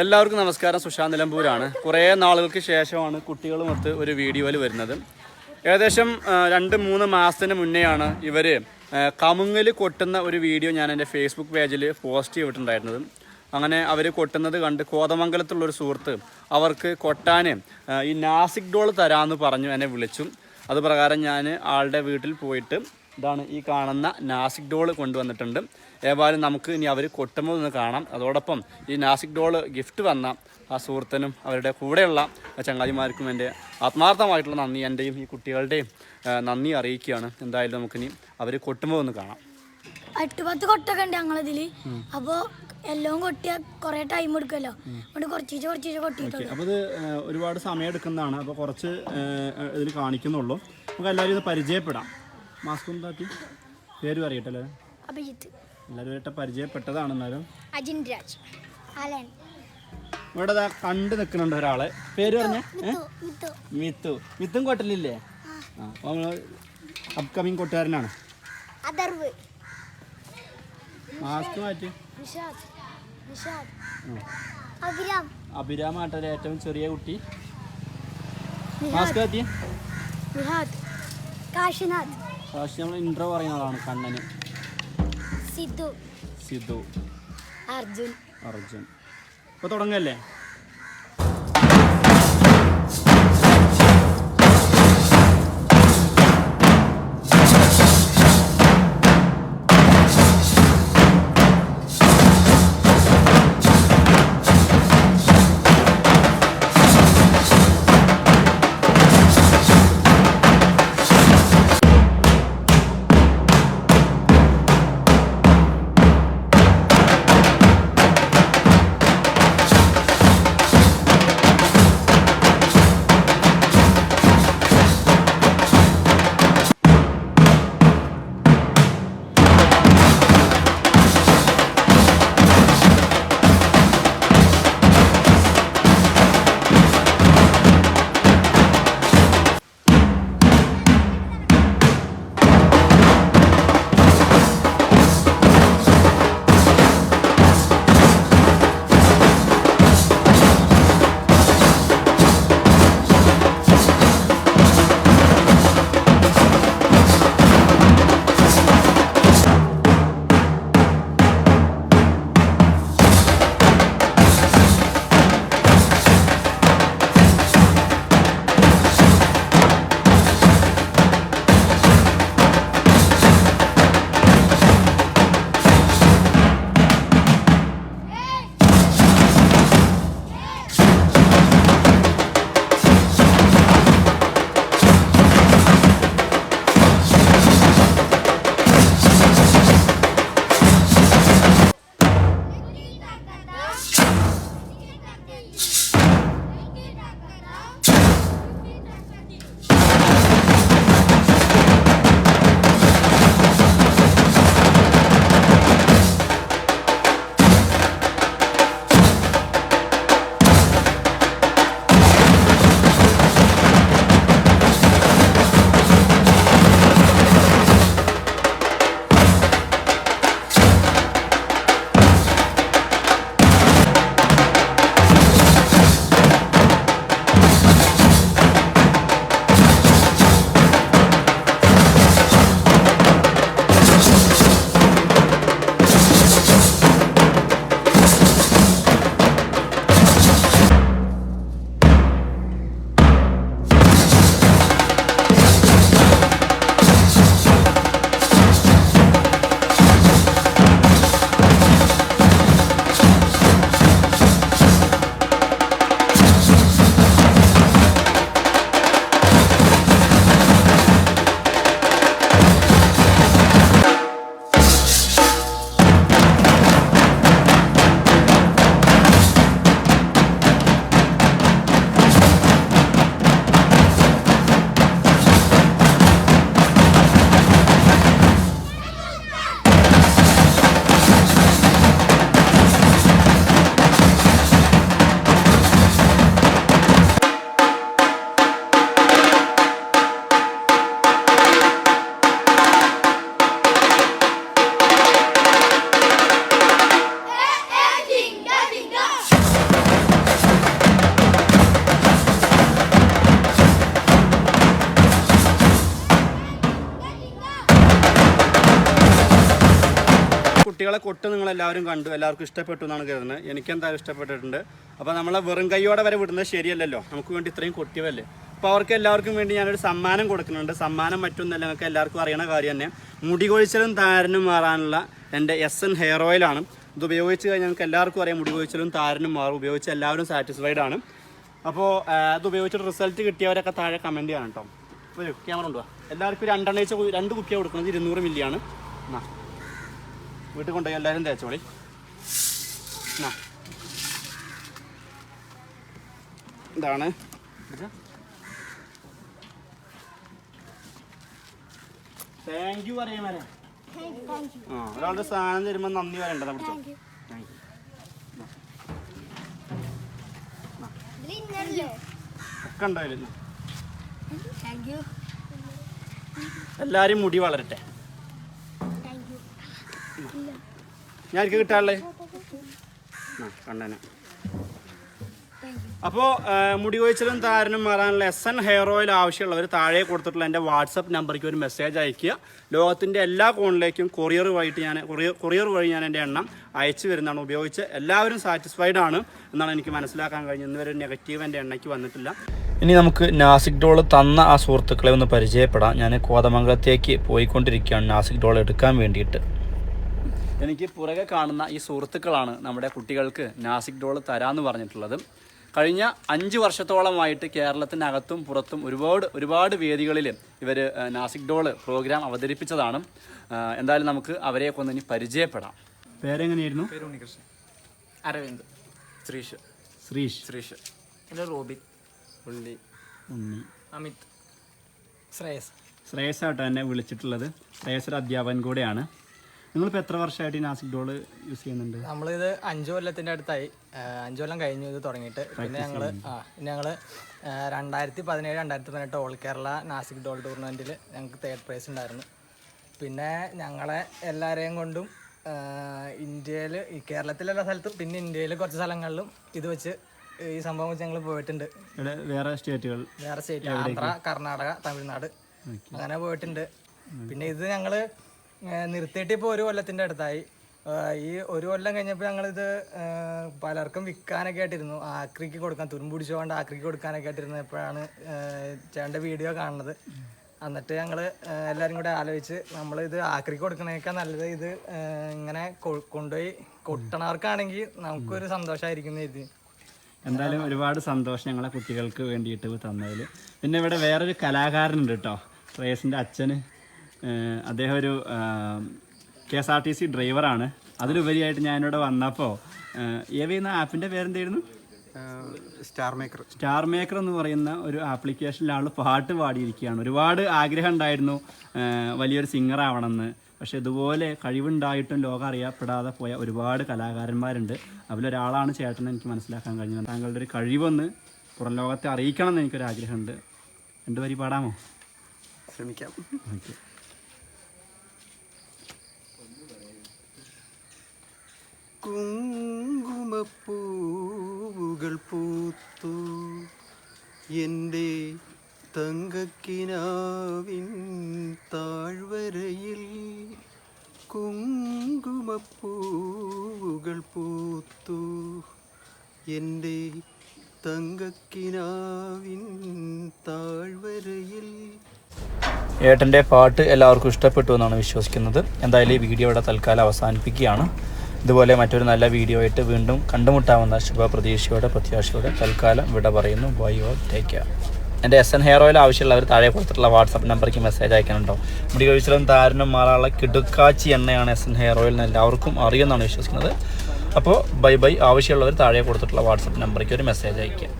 എല്ലാവർക്കും നമസ്കാരം. സുശാന്ത് നിലമ്പൂരാണ്. കുറേ നാളുകൾക്ക് ശേഷമാണ് കുട്ടികളുമൊത്ത് ഒരു വീഡിയോയിൽ വരുന്നത്. ഏകദേശം രണ്ട് മൂന്ന് മാസത്തിന് മുന്നെയാണ് ഇവർ കമുങ്ങിൽ കൊട്ടുന്ന ഒരു വീഡിയോ ഞാൻ എന്റെ ഫേസ്ബുക്ക് പേജിൽ പോസ്റ്റ് ചെയ്തിട്ടുണ്ടായിരുന്നത്. അങ്ങനെ അവർ കൊട്ടുന്നത് കണ്ട് കോതമംഗലത്തുള്ളൊരു സുഹൃത്ത് അവർക്ക് കൊട്ടാൻ ഈ നാസിക് ഡോൾ തരാമെന്ന് പറഞ്ഞു എന്നെ വിളിച്ചു. അത് പ്രകാരം ഞാൻ ആളുടെ വീട്ടിൽ പോയിട്ട് ഇതാണ് ഈ കാണുന്ന നാസിക് ഡോൾ കൊണ്ടുവന്നിട്ടുണ്ട്. ഏതായാലും നമുക്ക് ഇനി അവർ കൊട്ടുമ്പോൾ ഒന്ന് കാണാം. അതോടൊപ്പം ഈ നാസിക് ഡോൾ ഗിഫ്റ്റ് വന്ന ആ സുഹൃത്തിനും അവരുടെ കൂടെയുള്ള ചങ്ങാതിമാർക്കും എന്റെ ആത്മാർത്ഥമായിട്ടുള്ള നന്ദി. എന്റെയും ഈ കുട്ടികളുടെയും നന്ദി അറിയിക്കുകയാണ്. എന്തായാലും നമുക്കിനി അവർ കൊട്ടുമ്പോൾ ഒന്ന് കാണാം. അട്ടുപത്ത് കൊട്ടൊക്കെ ഉണ്ട് ഞങ്ങളതിൽ അപ്പോൾ എല്ലാം കൊട്ടിയ കുറേ ടൈം എടുക്കുമല്ലോ അതുകൊണ്ട് കുറച്ച് കുറച്ച് കൊട്ടിയിട്ടുണ്ട് അപ്പോൾ ഇത് ഒരുപാട് സമയം എടുക്കുന്നതാണ്. അപ്പോൾ കുറച്ച് ഇതിൽ കാണിക്കുന്നുള്ളൂ. നമുക്ക് എല്ലാവരും ഇത് പരിചയപ്പെടാം. മാസ്കും താത്തി. പേര് പറയട്ടല്ലേ അഭിജിത്ത്. എല്ലാവരും ആയിട്ട് പരിചയപ്പെട്ടതാണ് എന്നാലും അജിൻ രാജ് അലൻ ഇവിടെ ദാ കണ്ടു നിൽക്കുന്നുണ്ട് ഒരാളെ. പേര് പറഞ്ഞേ? മിത്തു മിത്തു. കോട്ടലില്ലേ? ആ. അപ്പോൾ നമ്മൾ അപ്കമിങ് കൊട്ടുകാരനാണ്. അതർവ് മാസ്ക് മാറ്റി. ഉം. അഭിരാം. അഭിരാമാട്ടലെ ഏറ്റവും ചെറിയ കുട്ടി. മാസ്ക് മാറ്റി. കാശിനാഥ്. പക്ഷേ നമ്മൾ ഇൻട്രോ പറയുന്ന ആളാണ് കണ്ണന്. സിദ്ധു. സിദ്ധു. അർജുൻ. അർജുൻ. ഇപ്പൊ തുടങ്ങല്ലേ? കുട്ടികളെ കൊട്ട് നിങ്ങൾ എല്ലാവരും കണ്ടു. എല്ലാവർക്കും ഇഷ്ടപ്പെട്ടു എന്നാണ് കരുതുന്നത്. എനിക്കെന്തായാലും ഇഷ്ടപ്പെട്ടിട്ടുണ്ട്? അപ്പോൾ നമ്മളെ വെറും കൈയോടെ വരെ വിടുന്നത് ശരിയല്ലല്ലോ. നമുക്ക് വേണ്ടി ഇത്രയും കൊട്ടിയവല്ലേ. അപ്പോൾ അവർക്ക് എല്ലാവർക്കും വേണ്ടി ഞാനൊരു സമ്മാനം കൊടുക്കുന്നുണ്ട്. സമ്മാനം മറ്റൊന്നല്ല നിങ്ങൾക്ക് എല്ലാവർക്കും അറിയണ കാര്യം തന്നെ. മുടി കൊഴിച്ചിലും താരനും മാറാനുള്ള എന്റെ എസ് എൻ ഹെയർ ഓയിലാണ് ഇത് ഉപയോഗിച്ച് കഴിഞ്ഞാൽ നിങ്ങൾക്ക് എല്ലാവർക്കും അറിയാം മുടി കൊഴിച്ചിലും താരനും മാറും. ഉപയോഗിച്ച് എല്ലാവരും സാറ്റിസ്ഫൈഡ് ആണ്. അപ്പോൾ അത് ഉപയോഗിച്ചിട്ട് റിസൾട്ട് കിട്ടിയവരൊക്കെ താഴെ കമന്റ് ചെയ്യണം കേട്ടോ. ഒരു ക്യാമറ ഉണ്ടോ എല്ലാവർക്കും രണ്ടെണ്ണ വെച്ച് രണ്ട് കുപ്പിയാണ് കൊടുക്കുന്നത് ഇരുന്നൂറ് മില്ലിയാണ് എന്നാ വീട്ടിൽ കൊണ്ടുപോയി എല്ലാവരും തേച്ചോളി എന്നാ ഇതാണ്. താങ്ക് യു പറയാൻ വരാം ആ ഒരാളുടെ സാധനം തരുമ്പോൾ നന്ദി പറയണ്ട പിടിച്ചോ. എല്ലാരും ഒക്കെ എല്ലാവരും മുടി വളരട്ടെ. ഞാൻ ആ കണ്ടനെ. അപ്പോൾ മുടി കൊഴിച്ചിലും താരനും മാറാനുള്ള എസ് എൻ ഹെയർ ഓയിൽ ആവശ്യമുള്ളവർ താഴെ കൊടുത്തിട്ടുള്ള എന്റെ വാട്സപ്പ് നമ്പറിലേക്ക് ഒരു മെസ്സേജ് അയക്കുക ലോകത്തിന്റെ എല്ലാ കോണിലേക്കും കൊറിയർ വഴിയിട്ട് ഞാൻ കൊറിയർ കൊറിയർ വഴി ഞാൻ എന്റെ എണ്ണം അയച്ചു വരുന്നതാണ് ഉപയോഗിച്ച് എല്ലാവരും സാറ്റിസ്ഫൈഡ് ആണ് എന്നാണ് എനിക്ക് മനസ്സിലാക്കാൻ കഴിഞ്ഞത്. ഇന്നുവരെ നെഗറ്റീവ് എന്റെ എണ്ണയ്ക്ക് വന്നിട്ടില്ല. ഇനി നമുക്ക് നാസിക് ഡോൾ തന്ന ആ സുഹൃത്തുക്കളെ ഒന്ന് പരിചയപ്പെടാം. ഞാൻ കോതമംഗലത്തേക്ക് പോയിക്കൊണ്ടിരിക്കുകയാണ് നാസിക് ഡോൾ എടുക്കാൻ വേണ്ടിയിട്ട്. എനിക്ക് പുറകെ കാണുന്ന ഈ സുഹൃത്തുക്കളാണ് നമ്മുടെ കുട്ടികൾക്ക് നാസിക് ഡോൾ തരാമെന്ന് പറഞ്ഞിട്ടുള്ളത്. കഴിഞ്ഞ അഞ്ച് വർഷത്തോളമായിട്ട് കേരളത്തിനകത്തും പുറത്തും ഒരുപാട് ഒരുപാട് വേദികളിൽ ഇവർ നാസിക് ഡോൾ പ്രോഗ്രാം അവതരിപ്പിച്ചതാണ്. എന്തായാലും നമുക്ക് അവരെയൊക്കെ ഒന്ന് ഇനി പരിചയപ്പെടാം. പേരെങ്ങനെയായിരുന്നു? അരവിന്ദ്. ശ്രീഷ്. ശ്രീഷ്. ശ്രീഷ്. എന്റെ റോബിൻ ഉള്ളി ഉണ്ണി. അമിത്. ശ്രേയസ്. ശ്രേയസ് ശ്രേയസായിട്ട് എന്നെ വിളിച്ചിട്ടുള്ളത്. ശ്രേയസ് ഒരു അധ്യാപകൻ കൂടെയാണ്. നിങ്ങളിപ്പോൾ എത്ര വർഷമായിട്ട് നാസിക് ഡോൾ യൂസ് ചെയ്യുന്നുണ്ട്? നമ്മളിത് അഞ്ചു കൊല്ലത്തിന്റെ അടുത്തായി. അഞ്ചു കൊല്ലം കഴിഞ്ഞു ഇത് തുടങ്ങിയിട്ട്. പിന്നെ ഞങ്ങൾ ഞങ്ങൾ രണ്ടായിരത്തി പതിനേഴ് രണ്ടായിരത്തി പതിനെട്ട് ഓൾ കേരള നാസിക് ഡോൾ ടൂർണമെന്റിൽ ഞങ്ങൾക്ക് തേർഡ് പ്രൈസ് ഉണ്ടായിരുന്നു. പിന്നെ ഞങ്ങളെ എല്ലാവരെയും കൊണ്ടും ഇന്ത്യയിൽ ഈ കേരളത്തിലെല്ലാ സ്ഥലത്തും പിന്നെ ഇന്ത്യയിൽ കുറച്ച് സ്ഥലങ്ങളിലും ഇത് വെച്ച് ഈ സംഭവം വെച്ച് ഞങ്ങൾ പോയിട്ടുണ്ട്. വേറെ സ്റ്റേറ്റുകൾ? വേറെ സ്റ്റേറ്റ്. ആന്ധ്ര കർണാടക തമിഴ്നാട് അങ്ങനെ പോയിട്ടുണ്ട്. പിന്നെ ഇത് ഞങ്ങൾ ഏർ നിർത്തിയിട്ട് ഇപ്പോൾ ഒരു കൊല്ലത്തിന്റെ അടുത്തായി. ഈ ഒരു കൊല്ലം കഴിഞ്ഞപ്പോൾ ഞങ്ങളിത് പലർക്കും വിൽക്കാനൊക്കെ ആയിട്ടിരുന്നു. ആക്രിക്ക് കൊടുക്കാൻ തുരുമ്പ് പിടിച്ചുകൊണ്ട് ആക്രിക്ക് കൊടുക്കാനൊക്കെ ആയിട്ടിരുന്നപ്പോഴാണ് ചേട്ടന്റെ വീഡിയോ കാണുന്നത്. എന്നിട്ട് ഞങ്ങൾ എല്ലാവരും കൂടെ ആലോചിച്ച് നമ്മൾ ഇത് ആക്രിക്ക് കൊടുക്കണേക്കാൾ നല്ലത് ഇത് ഇങ്ങനെ കൊണ്ടുപോയി കൊട്ടണവർക്കാണെങ്കിൽ നമുക്കൊരു സന്തോഷമായിരിക്കും ഇത് എന്തായാലും ഒരുപാട് സന്തോഷം ഞങ്ങളെ കുട്ടികൾക്ക് വേണ്ടിയിട്ട് തന്നതിൽ പിന്നെ ഇവിടെ വേറൊരു കലാകാരനുണ്ട് കേട്ടോ. ശ്രേയസിന്റെ അച്ഛന്. അദ്ദേഹം ഒരു K S R T C ഡ്രൈവറാണ്. അതിലുപരിയായിട്ട് ഞാനിവിടെ വന്നപ്പോൾ ഏവെയുന്ന ആപ്പിന്റെ പേരെന്തായിരുന്നു? Star maker. സ്റ്റാർ മേക്കർ എന്ന് പറയുന്ന ഒരു ആപ്ലിക്കേഷനിൽ ആൾ പാട്ട് പാടിയിരിക്കുകയാണ്. ഒരുപാട് ആഗ്രഹം ഉണ്ടായിരുന്നു വലിയൊരു സിംഗർ ആവണമെന്ന്. പക്ഷെ ഇതുപോലെ കഴിവുണ്ടായിട്ടും ലോകം അറിയപ്പെടാതെ പോയ ഒരുപാട് കലാകാരന്മാരുണ്ട്. അതിലൊരാളാണ് ചേട്ടൻ എനിക്ക് മനസ്സിലാക്കാൻ കഴിഞ്ഞത്. താങ്കളുടെ ഒരു കഴിവൊന്ന് പുറം ലോകത്തെ അറിയിക്കണം എന്ന് എനിക്കൊരു ആഗ്രഹമുണ്ട് രണ്ടുപേരി പാടാമോ? ശ്രമിക്കാം. ഓക്കെ. കുങ്കുമപ്പൂവുകൾ പൂത്തു. എന്റെ തങ്കക്കിനാവിൻ താഴ്വരയിൽ കുങ്കുമപ്പൂവുകൾ പൂത്തു. എന്റെ തങ്കക്കിനാവിൻ താഴ്വരയിൽ ഏട്ടന്റെ പാട്ട് എല്ലാവർക്കും ഇഷ്ടപ്പെട്ടു എന്നാണ് വിശ്വസിക്കുന്നത്. എന്തായാലും ഈ വീഡിയോ ഇവിടെ തൽക്കാലം അവസാനിപ്പിക്കുകയാണ്. ഇതുപോലെ മറ്റൊരു നല്ല വീഡിയോ ആയിട്ട് വീണ്ടും കണ്ടുമുട്ടാവുന്ന ശുഭപ്രതീക്ഷയോടെ പ്രത്യാശയോടെ തൽക്കാലം വിട പറയുന്നു. ബൈ ഓ ടേക്ക് കെയർ എന്റെ എസ് എൻ ഹെയർ ഓയിൽ ആവശ്യമുള്ളവർ താഴെ കൊടുത്തിട്ടുള്ള വാട്സപ്പ് നമ്പറിലേക്ക് മെസ്സേജ് അയക്കാനുണ്ടോ? മുടി കഴിച്ചിലും താരനും മാറാനുള്ള കിടുക്കാച്ചി എണ്ണയാണ് എസ് എൻ ഹെയർ ഓയിൽ എന്ന് എല്ലാവർക്കും അറിയുമെന്നാണ് വിശ്വസിക്കുന്നത്. അപ്പോൾ ബൈ ബൈ ആവശ്യമുള്ളവർ താഴെ കൊടുത്തിട്ടുള്ള വാട്സപ്പ് നമ്പറിലേക്ക് ഒരു മെസ്സേജ് അയക്കുക